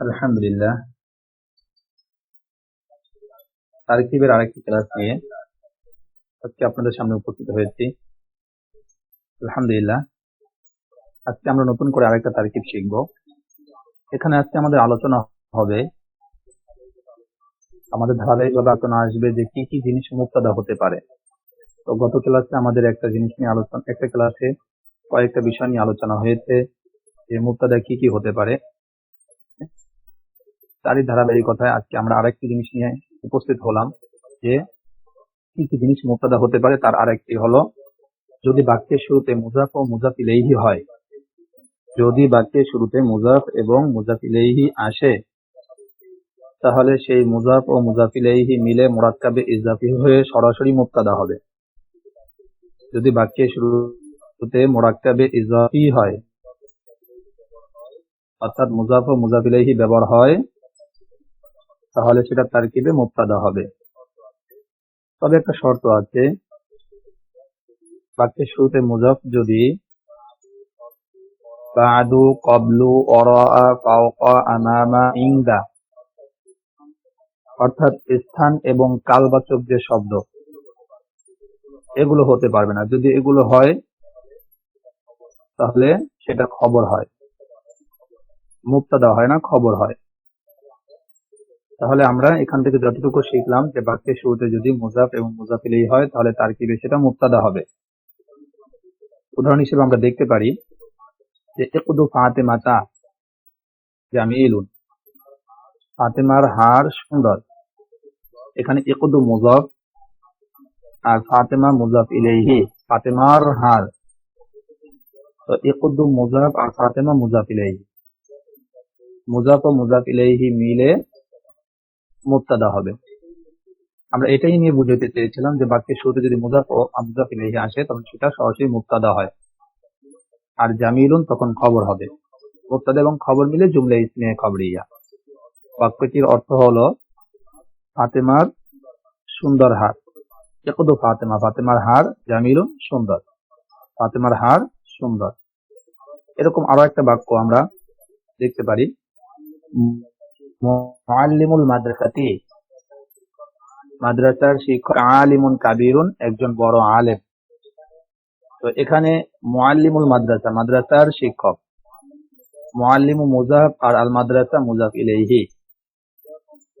আলহামদুলিল্লাহ। তারকিবের আরেকটি ক্লাস নিয়ে আজকে আপনাদের সামনে উপস্থিত হয়েছি। আলহামদুলিল্লাহ। আজকে আমরা নতুন করে আরেকটা তারকিব শিখব। এখানে আজকে আমাদের আলোচনা হবে আমাদের ধারাবাহিকভাবে আলোচনা আসবে যে কি কি জিনিস মুক্তাদা হতে পারে। তো গত ক্লাসে আমাদের একটা জিনিস নিয়ে আলোচনা একটা ক্লাসে কয়েকটা বিষয় নিয়ে আলোচনা হয়েছে যে মুক্তাদা কি কি হতে পারে। তারই ধারাবাহিকতায় আজকে আমরা আরেকটি জিনিস নিয়ে উপস্থিত হলাম যে কি কি জিনিস মুক্তাদা হতে পারে, তার আরেকটি হলো, যদি বাক্যের শুরুতে মুজাফ ও মুজাফিলেহি হয়, যদি বাক্যের শুরুতে মুজাফ এবং মুজাফিলেহি আসে, তাহলে সেই মুজাফ ও মুজাফিলেহি মিলে মোরাক্কাবে ইজাফি হয়ে সরাসরি মুক্তাদা হবে। যদি বাক্যের শুরুতে মোরাক্কাবে ইজাফি হয়, অর্থাৎ মুজাফ ও মুজাফিলেহি ব্যবহার হয় তাহলে সেটা তারকিবে মুক্তাদা হবে। তবে একটা শর্ত আছে। বাক্যের শুরুতে মুজাফ যদি বাদু কবলু আনামা ইংদা অর্থাৎ স্থান এবং কালবাচক যে শব্দ, এগুলো হতে পারবে না। যদি এগুলো হয়, তাহলে সেটা খবর হয়। মুক্তাদা হয় না, খবর হয়। তাহলে আমরা এখান থেকে যতটুকু শিখলাম যে বাক্যের শুরুতে যদি মুজাফ এবং মুজাফিলেই হয়, তাহলে তার কি সেটা মুক্তাদা হবে। উদাহরণ হিসেবে আমরা দেখতে পারি যে একুদু ফাতেমাতা জামিলুন। ফাতেমার হার সুন্দর। এখানে একুদু মুজাফ আর ফাতেমা মুজাফ ইলেহি ফাতেমার হার। তো একুদু মুজাফ আর ফাতেমা মুজাফ ইলেহি মুজাফ ও মুজাফ ইলেহি মিলে মুক্তাদা হবে। আমরা এটাই নিয়ে বুঝাতে চেয়েছিলাম যে বাক্যের শুরুতে যদি মুজাফ ও আমজাফ ইলাহি আসে, তখন সেটা সরাসরি মুক্তাদা হয়। আর জামিলুন তখন খবর হবে। মুক্তাদা এবং খবর মিলে জুমলা ইসমিয়া খবরিয়া। বাক্যটির অর্থ হলো ফাতেমার সুন্দর হার। একদু ফাতেমা, ফাতেমার হার জামিলুন সুন্দর। ফাতেমার হার সুন্দর। এরকম আরও একটা বাক্য আমরা দেখতে পারি। মুআল্লিমুল মাদ্রাসাতি। মাদ্রাসার শিক্ষক আলিমুন কাবিরুন, একজন বড় আলেম। তো এখানে মুআল্লিমুল মাদ্রাসা, মাদ্রাসার শিক্ষক। মুআল্লিমু মুজাফ আর আল মাদ্রাসা মুজাফ ইলাইহি।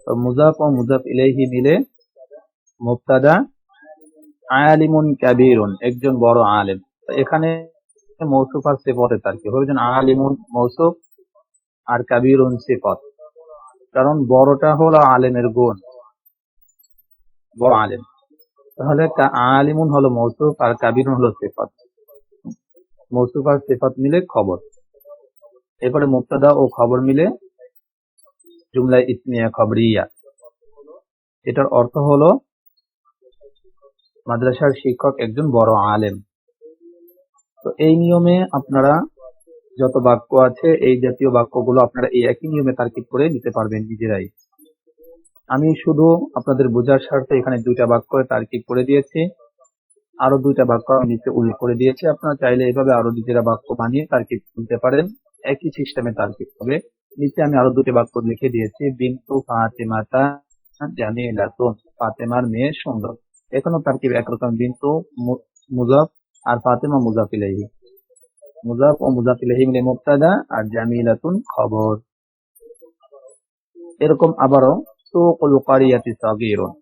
তো মুজাফ ও মুজাফ ইলাইহি মিলে মুবতাদা আলিমুন কাবিরুন, একজন বড় আলেম। তো এখানে মৌসুফ আর সিফতের তার কি? হবে আলিমুন, মৌসুফ আর কাবিরুন সিফত। কারণ বড়টা হলো আলেমের গুণ। বড় আলেম। তাহলে আলিমুন হলো মৌসুফ আর কাবিরুন হলো সেফাত। মৌসুফ আর সেফাত মিলে খবর। এরপরে মুক্তাদা ও খবর মিলে জুমলা ইসমিয়া খবরিয়া। এটার অর্থ হলো মাদ্রাসার শিক্ষক একজন বড় আলেম। তো এই নিয়মে আপনারা যত বাক্য আছে, এই জাতীয় বাক্যগুলো আপনারা এই একই নিয়মে তার্কিক করে নিতে পারবেন নিজেরাই। আমি শুধু আপনাদের বোঝার স্বার্থে এখানে দুইটা বাক্য তার্কিক করে দিয়েছি। আরও দুইটা বাক্য আমি নিচে উল্লেখ করে দিয়েছি। আপনারা চাইলে এইভাবে আরও নিজেরা বাক্য বানিয়ে তার্কিক তুলতে পারেন। একই সিস্টেমে তার্কিক হবে। নিচে আমি আরও দুটি বাক্য লিখে দিয়েছি। বিন্তু ফাতেমাতা জামিলাতুন ফাতেমার মেয়ে সুন্দর। এখনও তার্কিব একরকম বিন্তু মুজাফ আর ফাতেমা মুজাফিলাহি মুজাফ ও মুজাফ ইলাইহি মিলে মুবতাদা আর জামিলাতুন খবর। এরকম আবারও সুকুল কারিয়াতি সাগীরুন।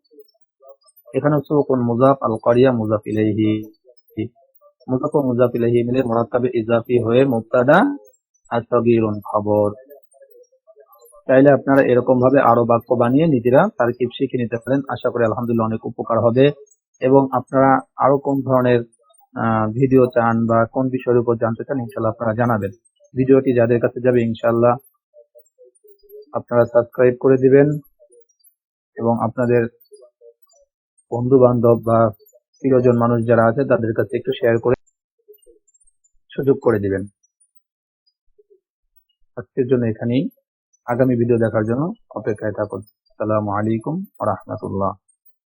এখানে সুকুন মুজাফ আল কারিয়া মুজাফ মুজাফ ও মুজাফ মিলে মুরাক্কাবে ইজাফি হয়ে মুবতাদা আর সাগীরুন খবর। চাইলে আপনারা এরকম ভাবে আরও বাক্য বানিয়ে নিজেরা তারকিব শিখে নিতে পারেন। আশা করি আলহামদুলিল্লাহ অনেক উপকার হবে। এবং আপনারা আরও কোন ধরনের ভিডিও চান বা কোন বিষয়ের উপর জানতে চান ইনশাল্লাহ আপনারা জানাবেন। ভিডিওটি যাদের কাছে যাবে ইনশাল্লাহ আপনারা সাবস্ক্রাইব করে দিবেন এবং আপনাদের বন্ধু বান্ধব বা প্রিয়জন মানুষ যারা আছে, তাদের কাছে একটু শেয়ার করে সুযোগ করে দিবেন। আজকের জন্য এখানেই। আগামী ভিডিও দেখার জন্য অপেক্ষায় থাকুন। আসসালামু আলাইকুম রহমতুল্লাহ।